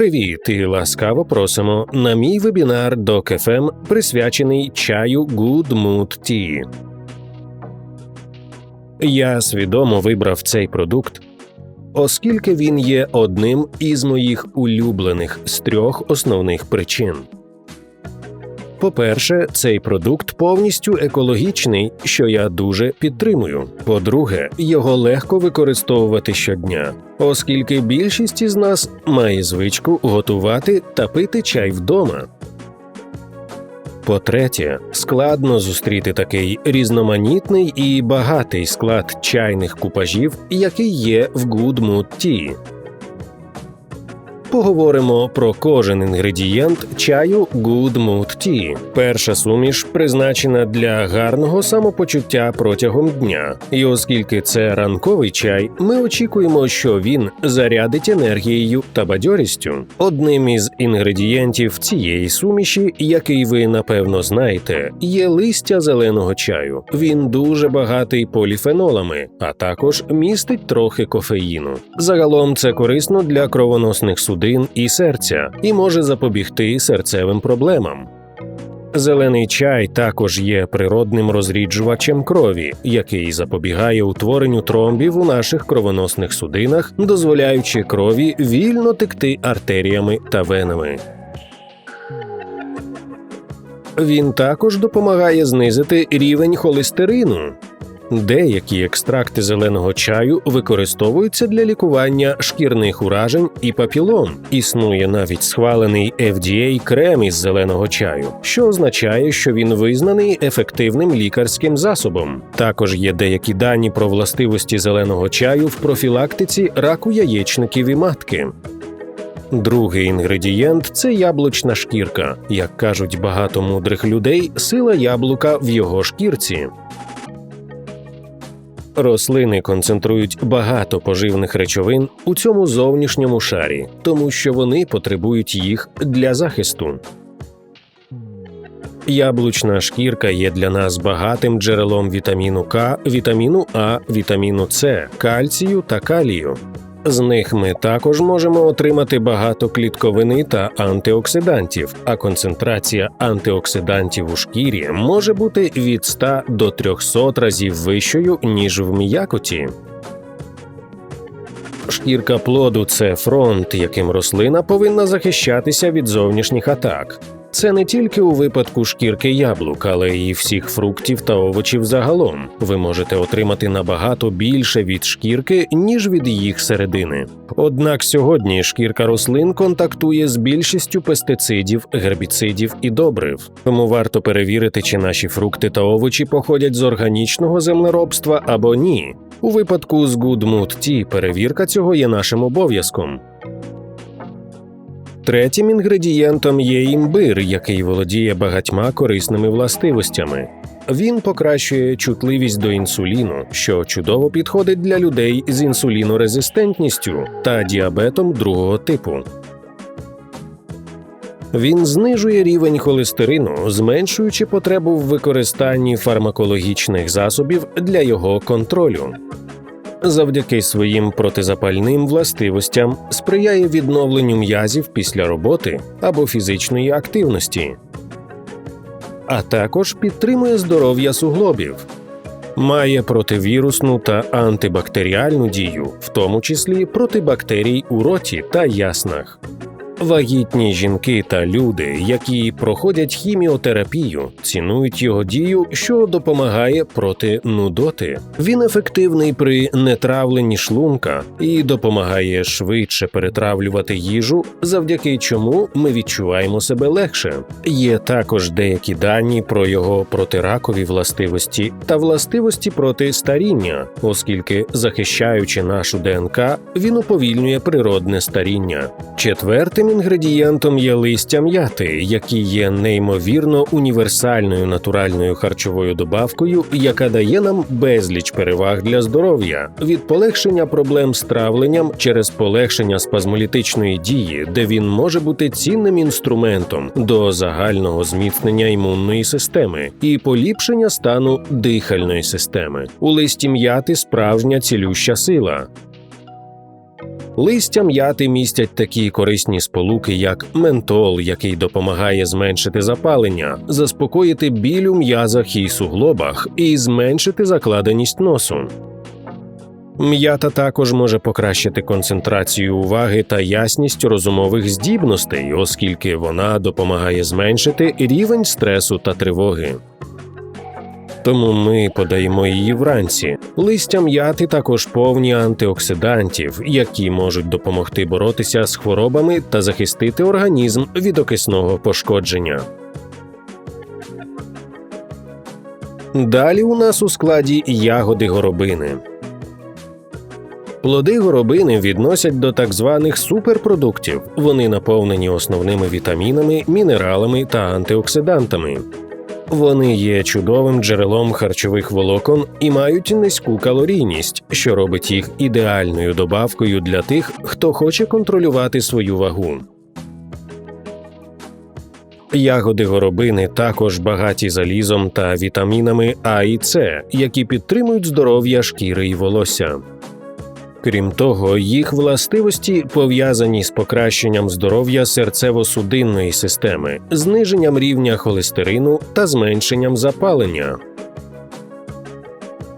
Привіт і ласкаво просимо на мій вебінар до КФМ, присвячений чаю Good Mood Tea. Я свідомо вибрав цей продукт, оскільки він є одним із моїх улюблених з трьох основних причин. По-перше, цей продукт повністю екологічний, що я дуже підтримую. По-друге, його легко використовувати щодня, оскільки більшість із нас має звичку готувати та пити чай вдома. По-третє, складно зустріти такий різноманітний і багатий склад чайних купажів, який є в Good Mood Tea. Поговоримо про кожен інгредієнт чаю Good Mood Tea. Перша суміш призначена для гарного самопочуття протягом дня. І оскільки це ранковий чай, ми очікуємо, що він зарядить енергією та бадьорістю. Одним із інгредієнтів цієї суміші, який ви напевно знаєте, є листя зеленого чаю. Він дуже багатий поліфенолами, а також містить трохи кофеїну. Загалом це корисно для кровоносних судин і серця і може запобігти серцевим проблемам. Зелений чай також є природним розріджувачем крові, який запобігає утворенню тромбів у наших кровоносних судинах, дозволяючи крові вільно текти артеріями та венами. Він також допомагає знизити рівень холестерину. Деякі екстракти зеленого чаю використовуються для лікування шкірних уражень і папілом. Існує навіть схвалений FDA крем із зеленого чаю, що означає, що він визнаний ефективним лікарським засобом. Також є деякі дані про властивості зеленого чаю в профілактиці раку яєчників і матки. Другий інгредієнт це яблучна шкірка. Як кажуть багато мудрих людей, сила яблука в його шкірці. Рослини концентрують багато поживних речовин у цьому зовнішньому шарі, тому що вони потребують їх для захисту. Яблучна шкірка є для нас багатим джерелом вітаміну К, вітаміну А, вітаміну С, кальцію та калію. З них ми також можемо отримати багато клітковини та антиоксидантів, а концентрація антиоксидантів у шкірі може бути від 100 до 300 разів вищою, ніж в м'якоті. Шкірка плоду це фронт, яким рослина повинна захищатися від зовнішніх атак. Це не тільки у випадку шкірки яблук, але й всіх фруктів та овочів загалом. Ви можете отримати набагато більше від шкірки, ніж від їх середини. Однак сьогодні шкірка рослин контактує з більшістю пестицидів, гербіцидів і добрив. Тому варто перевірити, чи наші фрукти та овочі походять з органічного землеробства або ні. У випадку з Good Mood Tea перевірка цього є нашим обов'язком. Третім інгредієнтом є імбир, який володіє багатьма корисними властивостями. Він покращує чутливість до інсуліну, що чудово підходить для людей з інсулінорезистентністю та діабетом другого типу. Він знижує рівень холестерину, зменшуючи потребу в використанні фармакологічних засобів для його контролю завдяки своїм протизапальним властивостям сприяє відновленню м'язів після роботи або фізичної активності, а також підтримує здоров'я суглобів. Має противірусну та антибактеріальну дію, в тому числі проти бактерій у роті та яснах. Вагітні жінки та люди, які проходять хіміотерапію, цінують його дію, що допомагає проти нудоти. Він ефективний при нетравленні шлунка і допомагає швидше перетравлювати їжу, завдяки чому ми відчуваємо себе легше. Є також деякі дані про його протиракові властивості та властивості проти старіння, оскільки, захищаючи нашу ДНК, він уповільнює природне старіння. Четвертим інгредієнтом є листя м'яти, які є неймовірно універсальною натуральною харчовою добавкою, яка дає нам безліч переваг для здоров'я від полегшення проблем з травленням через полегшення спазмолітичної дії, де він може бути цінним інструментом до загального зміцнення імунної системи і поліпшення стану дихальної системи. У листі м'яти справжня цілюща сила. Листя м'яти містять такі корисні сполуки, як ментол, який допомагає зменшити запалення, заспокоїти біль у м'язах і суглобах і зменшити закладеність носу. М'ята також може покращити концентрацію уваги та ясність розумових здібностей, оскільки вона допомагає зменшити рівень стресу та тривоги. Тому ми подаємо її вранці. Листя м'яти також повні антиоксидантів, які можуть допомогти боротися з хворобами та захистити організм від окисного пошкодження. Далі у нас у складі ягоди горобини. Плоди горобини відносять до так званих суперпродуктів. Вони наповнені основними вітамінами, мінералами та антиоксидантами. Вони є чудовим джерелом харчових волокон і мають низьку калорійність, що робить їх ідеальною добавкою для тих, хто хоче контролювати свою вагу. Ягоди горобини також багаті залізом та вітамінами А і С, які підтримують здоров'я шкіри і волосся. Крім того, їх властивості пов'язані з покращенням здоров'я серцево-судинної системи, зниженням рівня холестерину та зменшенням запалення.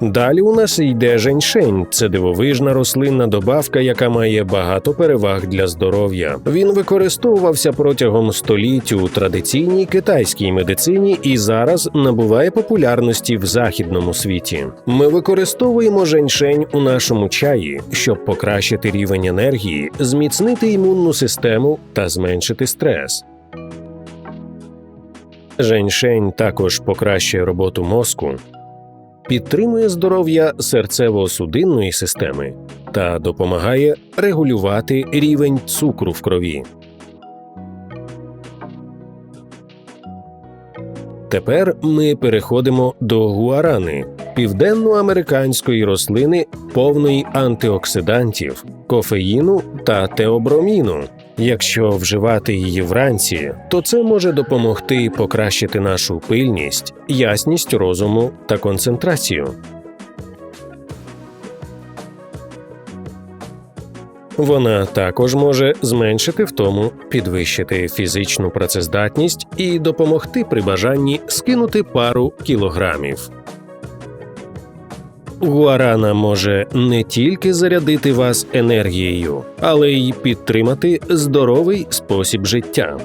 Далі у нас йде женьшень. Це дивовижна рослинна добавка, яка має багато переваг для здоров'я. Він використовувався протягом століть у традиційній китайській медицині і зараз набуває популярності в західному світі. Ми використовуємо женьшень у нашому чаї, щоб покращити рівень енергії, зміцнити імунну систему та зменшити стрес. Женьшень також покращує роботу мозку, підтримує здоров'я серцево-судинної системи та допомагає регулювати рівень цукру в крові. Тепер ми переходимо до гуарани південноамериканської рослини, повної антиоксидантів, кофеїну та теоброміну. Якщо вживати її вранці, то це може допомогти покращити нашу пильність, ясність розуму та концентрацію. Вона також може зменшити втому, підвищити фізичну працездатність і допомогти при бажанні скинути пару кілограмів. Гуарана може не тільки зарядити вас енергією, але й підтримати здоровий спосіб життя.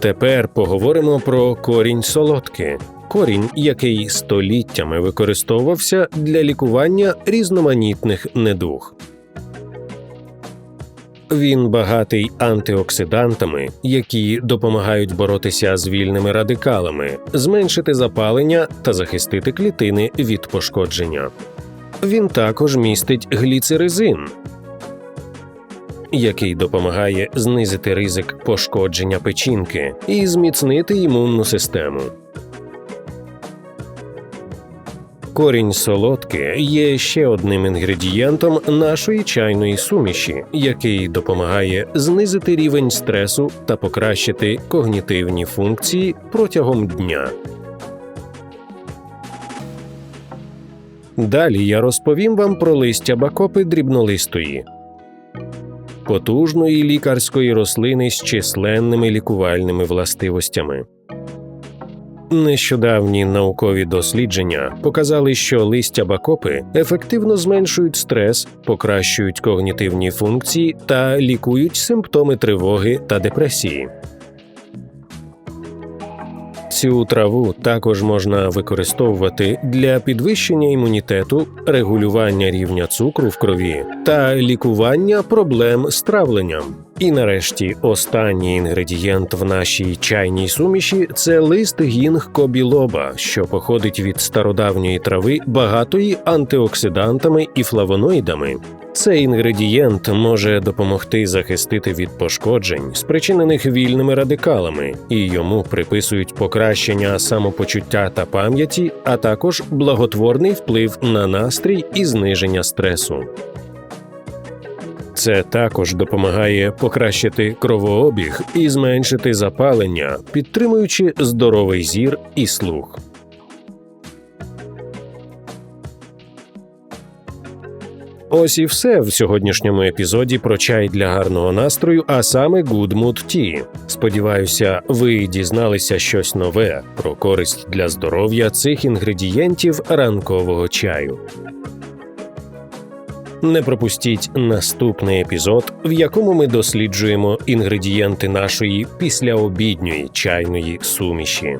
Тепер поговоримо про корінь солодки. Корінь, який століттями використовувався для лікування різноманітних недуг. Він багатий антиоксидантами, які допомагають боротися з вільними радикалами, зменшити запалення та захистити клітини від пошкодження. Він також містить гліцеризин, який допомагає знизити ризик пошкодження печінки і зміцнити імунну систему. Корінь солодки є ще одним інгредієнтом нашої чайної суміші, який допомагає знизити рівень стресу та покращити когнітивні функції протягом дня. Далі я розповім вам про листя бакопи дрібнолистої, потужної лікарської рослини з численними лікувальними властивостями. Нещодавні наукові дослідження показали, що листя бакопи ефективно зменшують стрес, покращують когнітивні функції та лікують симптоми тривоги та депресії. Цю траву також можна використовувати для підвищення імунітету, регулювання рівня цукру в крові та лікування проблем з травленням. І нарешті останній інгредієнт в нашій чайній суміші це лист гінг кобілоба, що походить від стародавньої трави, багатої антиоксидантами і флавоноїдами. Цей інгредієнт може допомогти захистити від пошкоджень, спричинених вільними радикалами, і йому приписують покращення самопочуття та пам'яті, а також благотворний вплив на настрій і зниження стресу. Це також допомагає покращити кровообіг і зменшити запалення, підтримуючи здоровий зір і слух. Ось і все в сьогоднішньому епізоді про чай для гарного настрою, а саме Good Mood. Сподіваюся, ви дізналися щось нове про користь для здоров'я цих інгредієнтів ранкового чаю. Не пропустіть наступний епізод, в якому ми досліджуємо інгредієнти нашої післяобідньої чайної суміші.